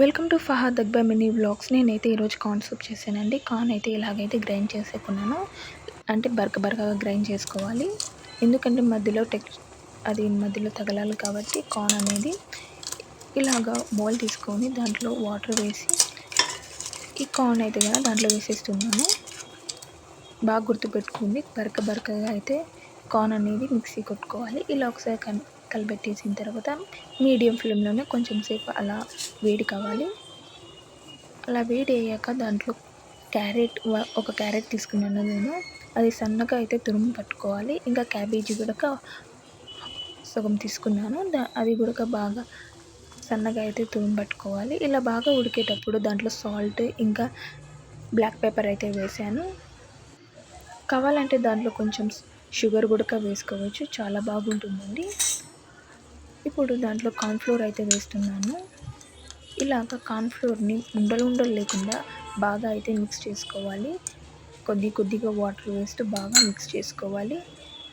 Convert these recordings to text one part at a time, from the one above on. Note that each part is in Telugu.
Welcome to Fahad Akbar mini vlogs నేనైతే ఈరోజు కార్న్ సూప్ చేశానండి. కార్న్ అయితే ఇలాగైతే గ్రైండ్ చేసేకున్నాను అంటే బరక బరకగా గ్రైండ్ చేసుకోవాలి. ఎందుకంటే మధ్యలో టెక్ అది మధ్యలో తగలాలి కాబట్టి కార్న్ అనేది ఇలాగా బౌల్ తీసుకొని దాంట్లో వాటర్ వేసి ఈ కార్న్ అయితే కదా దాంట్లో వేసేస్తున్నాను. బాగా గుర్తుపెట్టుకుంది బరక బరకగా అయితే కార్న్ అనేది మిక్సీ కొట్టుకోవాలి. ఇలా ఒకసారి కన్ పెట్టేసిన తర్వాత మీడియం ఫ్లేమ్లోనే కొంచెం సేపు అలా వేడి కావాలి. అలా వేడి అయ్యాక దాంట్లో క్యారెట్ ఒక క్యారెట్ తీసుకున్నాను నేను. అది సన్నగా అయితే తురుము పట్టుకోవాలి. ఇంకా క్యాబేజీ కూడా సగం తీసుకున్నాను. దా అది కూడా బాగా సన్నగా అయితే తురుము పట్టుకోవాలి. ఇలా బాగా ఉడికేటప్పుడు దాంట్లో సాల్ట్ ఇంకా బ్లాక్ పేపర్ అయితే వేసాను. కావాలంటే దాంట్లో కొంచెం షుగర్ కూడా వేసుకోవచ్చు. చాలా బాగుంటుందండి. ఇప్పుడు దాంట్లో కార్న్ఫ్లోర్ అయితే వేస్తున్నాను. ఇలాగ కార్న్ఫ్లోర్ని ఉండలు ఉండలు లేకుండా బాగా అయితే మిక్స్ చేసుకోవాలి. కొద్ది కొద్దిగా వాటర్ వేస్తూ బాగా మిక్స్ చేసుకోవాలి.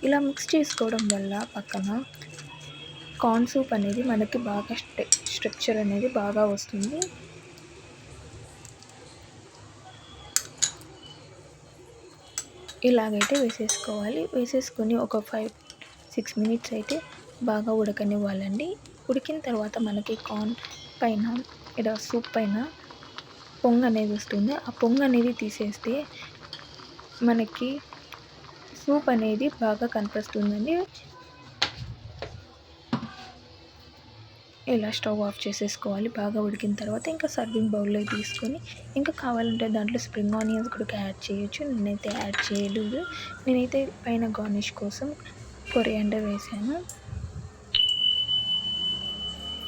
ఇలా మిక్స్ చేసుకోవడం వల్ల పక్కన కార్న్ సూప్ అనేది మనకి బాగా స్ట్రక్చర్ అనేది బాగా వస్తుంది. ఇలాగైతే వేసేసుకోవాలి. వేసేసుకొని ఒక ఫైవ్ సిక్స్ మినిట్స్ అయితే బాగా ఉడకనివ్వాలండి. ఉడికిన తర్వాత మనకి కార్న్ పైన ఇలా సూప్ పైన పొంగు అనేది వస్తుంది. ఆ పొంగు అనేది తీసేస్తే మనకి సూప్ అనేది బాగా కనిపిస్తుందండి. ఇలా స్టవ్ ఆఫ్ చేసేసుకోవాలి. బాగా ఉడికిన తర్వాత ఇంకా సర్వింగ్ బౌల్లో తీసుకొని ఇంకా కావాలంటే దాంట్లో స్ప్రింగ్ ఆనియన్స్ కూడా యాడ్ చేయొచ్చు. నేనైతే యాడ్ చేయలేదు. నేనైతే పైన గార్నిష్ కోసం కొరియాండర్ వేసాను.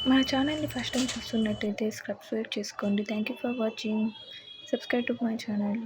మన ఛానల్ని ఫస్ట్ టైం చూస్తున్నట్టయితే సబ్స్క్రైబ్ చేసుకోండి. Thank you for watching subscribe to my channel